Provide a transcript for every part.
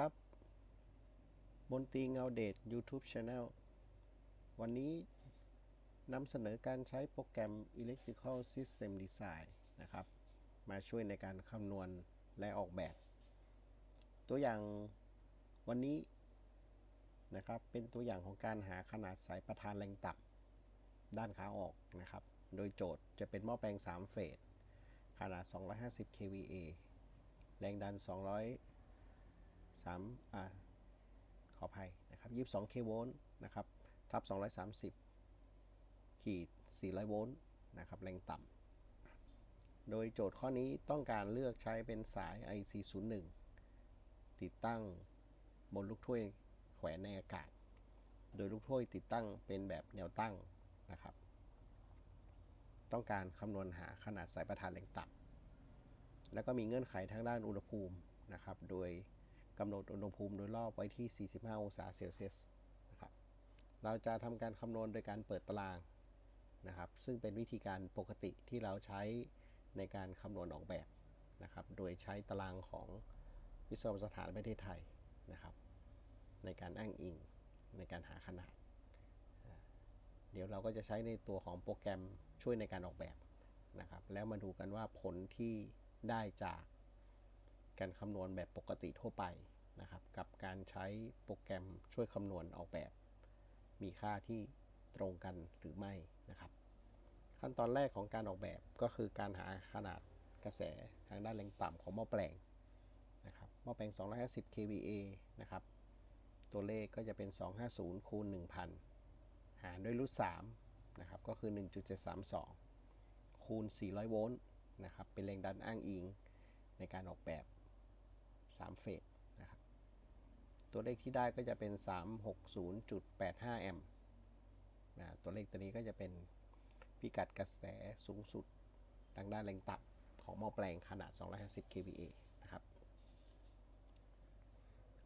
ครับ มนตรีเงาเดช YouTube Channel วันนี้นำเสนอการใช้โปรแกรม Electrical System Design นะครับ มาช่วยในการคำนวณและออกแบบ ตัวอย่างวันนี้นะครับ เป็นตัวอย่างของการหาขนาดสายประธานแรงต่ำด้านขาออกนะครับ โดยโจทย์จะเป็นหม้อแปลง 3 เฟสขนาด 250 kVA แรงดัน200 3อ่าขออภัยนะครับ22 k โวลต์นะครับทับ 230 ขีด 400 โวลต์นะครับแรงต่ำโดยโจทย์ข้อนี้ต้องการเลือกใช้เป็นสาย IC01 ติดตั้งบนลูกถ้วยแขวนในอากาศ โดยลูกถ้วยติดตั้งเป็นแบบแนวตั้งนะครับ ต้องการคำนวณหาขนาดสายประธานแรงต่ำแล้วก็มีเงื่อนไขทางด้านอุณหภูมินะครับ โดย กำหนดอุณหภูมิโดยรอบไว้ที่ 45 องศาเซลเซียสนะครับเราจะทำการคำนวณโดยการเปิดตารางนะครับ ซึ่งเป็นวิธีการปกติที่เราใช้ในการคำนวณออกแบบนะครับ โดยใช้ตารางของวิศวสถานประเทศไทยนะครับ ในการอ้างอิงในการหาขนาด เดี๋ยวเราก็จะใช้ในตัวของโปรแกรมช่วยในการออกแบบนะครับ แล้วมาดูกันว่าผลที่ได้จากการคำนวณแบบปกติทั่วไป นะครับกับการใช้โปรแกรมช่วยคำนวณออกแบบ มีค่าที่ตรงกันหรือไม่นะครับ ขั้นตอนแรกของการออกแบบก็คือการหาขนาดกระแสทางด้านแรงต่ำของหม้อแปลงนะครับหม้อแปลง 250 kVA นะครับตัวเลขก็จะเป็น 250คูณ1,000 หารด้วยรูท3นะครับก็คือ 1.732 คูณ 400 โวลต์นะครับเป็นแรงดันอ้างอิงในการออกแบบ 3 เฟส ตัวเลขที่ได้ก็จะเป็น 360.85 แอมป์นะตัวเลขตัวนี้ก็จะเป็นพิกัดกระแสสูงสุดทางด้านแรงตับของหม้อแปลงขนาด 250 kVA นะครับ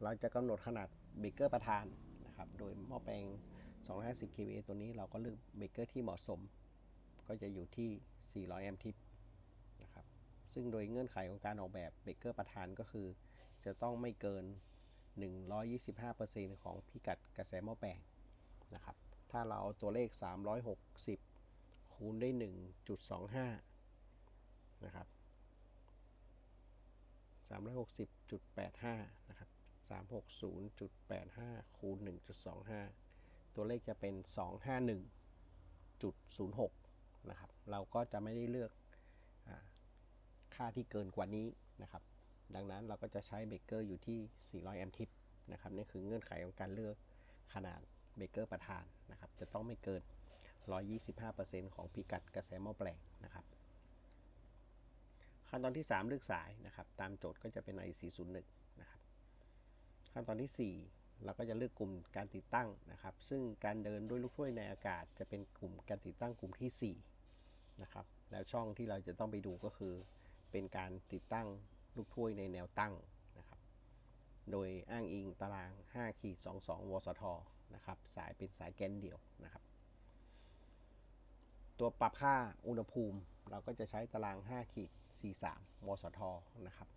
เราจะกำหนดขนาดเบรกเกอร์ประธานนะครับ โดยหม้อแปลง 250 kVA ตัวนี้เราก็เลือกเบรกเกอร์ที่เหมาะสม ก็จะอยู่ที่ 400 แอมป์ทิปนะครับ ซึ่งโดยเงื่อนไขของการออกแบบเบรกเกอร์ประธานก็คือ จะต้องไม่เกิน 125%ของพิกัดกระแสหม้อแปลงนะครับ ถ้าเราเอาตัวเลข 360 คูณได้ 1.25 นะครับ 360.85 นะครับ 360.85 คูณ 1.25 ตัวเลขจะเป็น 251.06 นะครับ เราก็จะไม่ได้เลือกอค่าที่เกินกว่านี้นะครับ ดังนั้นเราก็จะใช้เบเกอร์อยู่ที่ 400 แอมป์ทิปนะครับนี่คือเงื่อนไขของการเลือกขนาดเบเกอร์ประธานนะครับ จะต้องไม่เกิน 125%ของพิกัดกระแสหม้อแปลงนะครับ ขั้นตอนที่ 3 เลือกสายนะครับ ตามโจทย์ก็จะเป็น IC01 นะครับ ขั้นตอนที่ 4 เราก็จะเลือกกลุ่มการติดตั้งนะครับ ซึ่งการเดินด้วยลูกถ้วยในอากาศ จะเป็นกลุ่มการติดตั้งกลุ่มที่4นะครับ แล้วช่องที่เราจะต้องไปดูก็คือ เป็นการติดตั้ง ลูกถ้วยในแนวตั้งนะครับ โดยอ้างอิงตาราง 5 ขีด 22 วสท นะครับ สายเป็นสายแกนเดี่ยวนะครับ ตัวปรับค่าอุณหภูมิ เราก็จะใช้ตาราง 5 ขีด 43 วสท นะครับ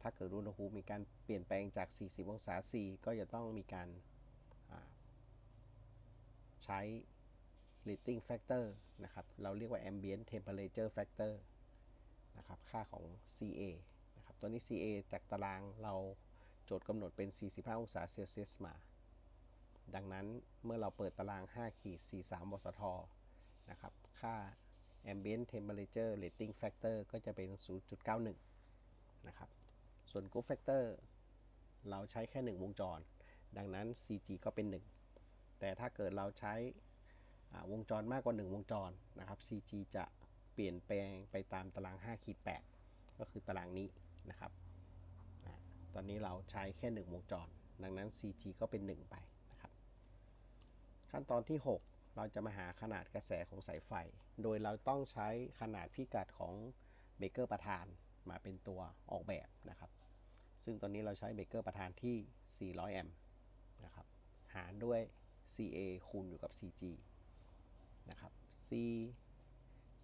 ถ้าเกิดอุณหภูมิมีการเปลี่ยนแปลงจาก 40 องศา C ก็จะต้องมีการใช้ leading factor นะครับ เราเรียกว่า ambient temperature factor นะครับ ค่าของ CA ตัวนี้ CA จากตารางเราโจทย์กำหนดเป็น 45 องศาเซลเซียสมา ดังนั้นเมื่อเราเปิดตาราง 5 ขีด 43วสท นะครับ ค่า ambient temperature rating factor ก็จะเป็น 0.91 นะครับ ส่วน group factor เราใช้แค่ 1 วงจร ดังนั้น CG ก็เป็น 1 แต่ถ้าเกิดเราใช้วงจรมากกว่า 1 วงจรนะครับ CG จะเปลี่ยนแปลงไปตามตาราง 5 ขีด 8 ก็คือตารางนี้ นะครับตอนนี้เราใช้แค่ 1 วงจร ดังนั้น CG ก็เป็น 1 ไปนะครับ ขั้นตอนที่ 6 เราจะมาหาขนาดกระแสของสายไฟ โดยเราต้องใช้ขนาดพิกัดของเบเกอร์ประธานมาเป็นตัวออกแบบนะครับ ซึ่งตอนนี้เราใช้เบเกอร์ประธานที่ 400 แอมป์นะครับ หารด้วย CA คูณอยู่กับ CG นะครับ C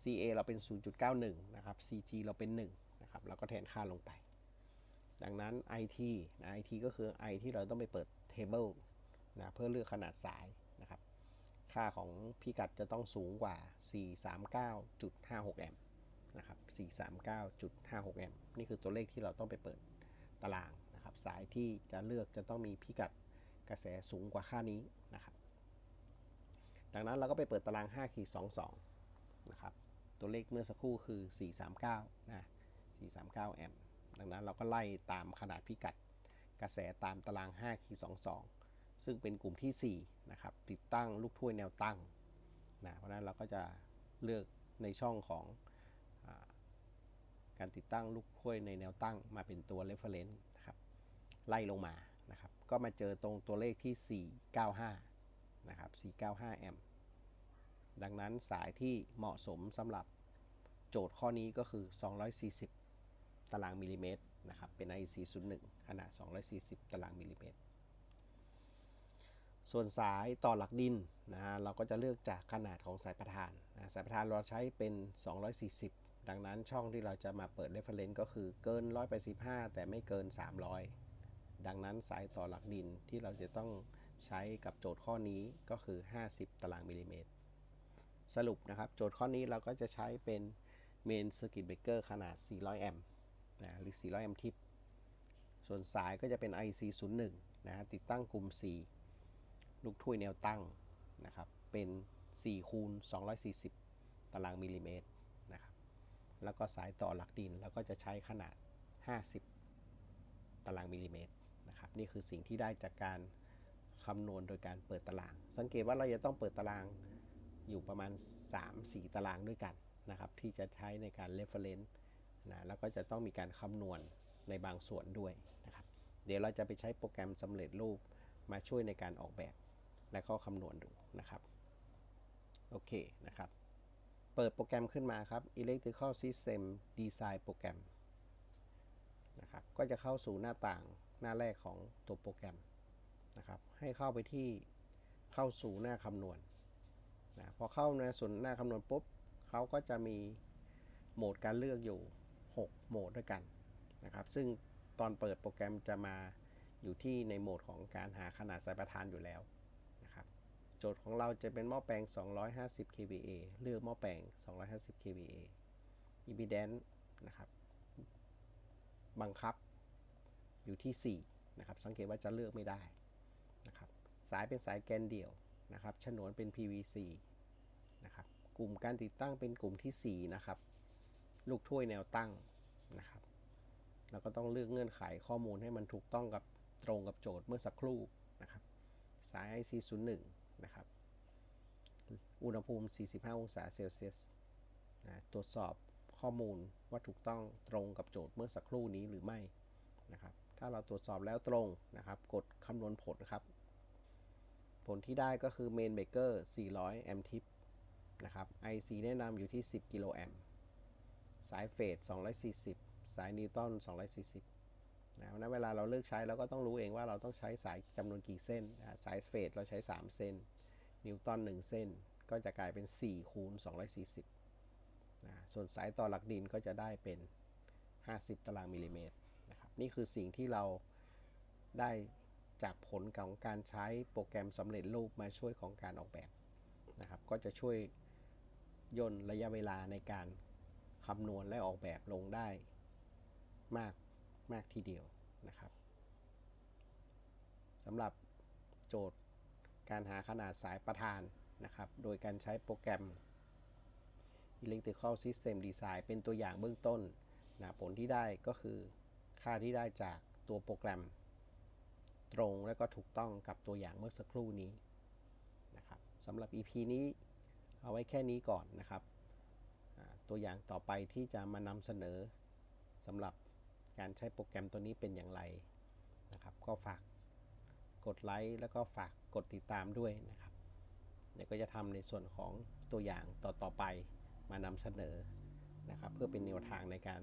CA เราเป็น 0.91 นะครับ CG เราเป็น1นะครับ แล้วก็แทนค่าลงไป ดังนั้น IT นะ IT ก็คือ I ที่เราต้องไปเปิด table นะเพื่อเลือกขนาดสายนะครับ ค่าของพิกัดจะต้องสูงกว่า 439.56 แอมป์นะครับ 439.56 แอมป์นี่คือตัวเลขที่เราต้องไปเปิดตารางนะครับ สายที่จะเลือกจะต้องมีพิกัดกระแสสูงกว่าค่านี้นะครับ ดังนั้นเราก็ไปเปิดตาราง5ขีด22นะครับ ตัวเลขเมื่อสักครู่คือ 439 นะ 439 แอมป์ดังนั้นเราก็ไล่ตามขนาดพิกัด กระแสตามตาราง5ขี22 ซึ่งเป็นกลุ่มที่ 4 นะครับ ติดตั้งลูกถ้วยแนวตั้งนะเพราะนั้นเราก็จะเลือกในช่องของอการติดตั้งลูกถ้วยในแนวตั้งมาเป็นตัว reference นะครับไล่ลงมานะครับ ก็มาเจอตรงตัวเลขที่ 495 นะครับ 495 แอมป์ดังนั้นสายที่เหมาะสมสำหรับโจทย์ข้อนี้ก็คือ 240 ตารางมิลลิเมตรนะครับเป็น IC01 ขนาด 240 ตารางมิลลิเมตร ส่วนสายต่อหลักดินนะเราก็จะเลือกจากขนาดของสายประธานนะสายประธานเราใช้เป็น 240 ดังนั้นช่องที่เราจะมาเปิด reference ก็คือเกิน 185 แต่ไม่เกิน 300 ดังนั้นสายต่อหลักดินที่เราจะต้องใช้กับโจทย์ข้อนี้ก็คือ 50 ตารางมิลลิเมตร สรุปนะครับ โจทย์ข้อนี้เราก็จะใช้เป็น Main Circuit Breaker ขนาด 400 แอมป์ นะหรือ 400 แอมป์ทิป ส่วนสายก็จะเป็น IC01 นะฮะติดตั้งกลุ่ม 4 ลูกถ้วยแนวตั้งนะครับ เป็น4คูณ240 ตารางมิลลิเมตรนะครับ แล้วก็สายต่อหลักดินเราก็จะใช้ขนาด 50 ตารางมิลลิเมตรนะครับ นี่คือสิ่งที่ได้จากการคำนวณโดยการเปิดตาราง สังเกตว่าเราจะต้องเปิดตารางอยู่ประมาณ 3-4 ตารางด้วยกันนะครับ ที่จะใช้ในการ reference นะแล้วก็จะต้องมีการคำนวณในบางส่วนด้วยนะครับ เดี๋ยวเราจะไปใช้โปรแกรมสำเร็จรูปมาช่วยในการออกแบบและก็คำนวณดูนะครับโอเคนะครับ เปิดโปรแกรมขึ้นมาครับ Electrical System Design โปรแกรมนะครับก็จะเข้าสู่หน้าต่างหน้าแรกของตัวโปรแกรมนะครับ ให้เข้าไปที่เข้าสู่หน้าคำนวณนะพอเข้าในส่วนหน้าคำนวณปุ๊บเขาก็จะมีโหมดการเลือกอยู่ 6 โหมดด้วยกันนะครับ ซึ่งตอนเปิดโปรแกรมจะมาอยู่ที่ในโหมดของการหาขนาดสายประธานอยู่แล้วนะครับโจทย์ของเราจะเป็นหม้อแปลง 250 kVA เลือกหม้อแปลง 250 kVA impedance นะครับ บังคับอยู่ที่ 4 นะครับ สังเกตว่าจะเลือกไม่ได้นะครับ สายเป็นสายแกนเดี่ยวนะครับ ฉนวนเป็น PVC นะครับ กลุ่มการติดตั้งเป็นกลุ่มที่ 4 นะครับ ลูกถ้วยแนวตั้งนะครับ แล้วก็ต้องเลือกเงื่อนไขข้อมูลให้มันถูกต้องกับตรงกับโจทย์เมื่อสักครู่นะครับ สาย IC01 นะครับ อุณหภูมิ 45 องศาเซลเซียสนะตรวจสอบข้อมูลว่าถูกต้องตรงกับโจทย์เมื่อสักครู่นี้หรือไม่นะครับ ถ้าเราตรวจสอบแล้วตรงนะครับ กดคำนวณผลครับ ผลที่ได้ก็คือ Main Breaker 400 แอมทิปนะครับ IC แนะนำอยู่ที่ 10 กิโลแอมป์ สายเฟส240 สายนิวตัน240นะนั้นเวลาเราเลือกใช้เราก็ต้องรู้เองว่าเราต้องใช้สายจำนวนกี่เส้นนะสายเฟสเราใช้ 3 เส้น นิวตัน1เส้น ก็จะกลายเป็น 4 คูณ 240นะส่วนสายต่อหลักดินก็จะได้เป็น 50 ตารางมิลลิเมตรนะครับนี่คือสิ่งที่เราได้จากผลของการใช้โปรแกรมสำเร็จรูปมาช่วยของการออกแบบนะครับ ก็จะช่วยย่นระยะเวลาในการ คำนวณและออกแบบลงได้มากมากทีเดียวนะครับสำหรับโจทย์การหาขนาดสายประธานนะครับ โดยการใช้โปรแกรม Electrical System Design เป็นตัวอย่างเบื้องต้นนะผลที่ได้ก็คือค่าที่ได้จากตัวโปรแกรม ตรงและก็ถูกต้องกับตัวอย่างเมื่อสักครู่นี้นะครับสำหรับ EP นี้เอาไว้แค่นี้ก่อนนะครับ ตัวอย่างต่อไปที่จะมานำเสนอสำหรับการใช้โปรแกรมตัวนี้เป็นอย่างไรนะครับ ก็ฝากกดไลค์แล้วก็ฝากกดติดตามด้วยนะครับเดี๋ยวก็จะทำในส่วนของตัวอย่างต่อๆไปมานำเสนอนะครับ เพื่อเป็นแนวทางในการ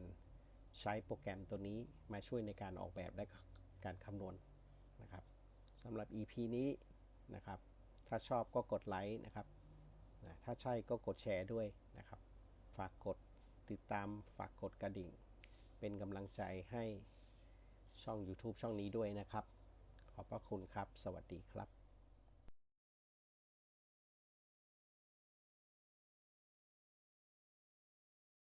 ใช้โปรแกรมตัวนี้มาช่วยในการออกแบบและการคำนวณนะครับสำหรับ EP นี้นะครับ ถ้าชอบก็กดไลค์นะครับ ถ้าใช่ก็กดแชร์ด้วยนะครับ ฝากกดติดตามฝากกดกระดิ่ง เป็นกำลังใจให้ช่อง YouTube ช่องนี้ด้วยนะครับ ขอบพระคุณครับ สวัสดีครับ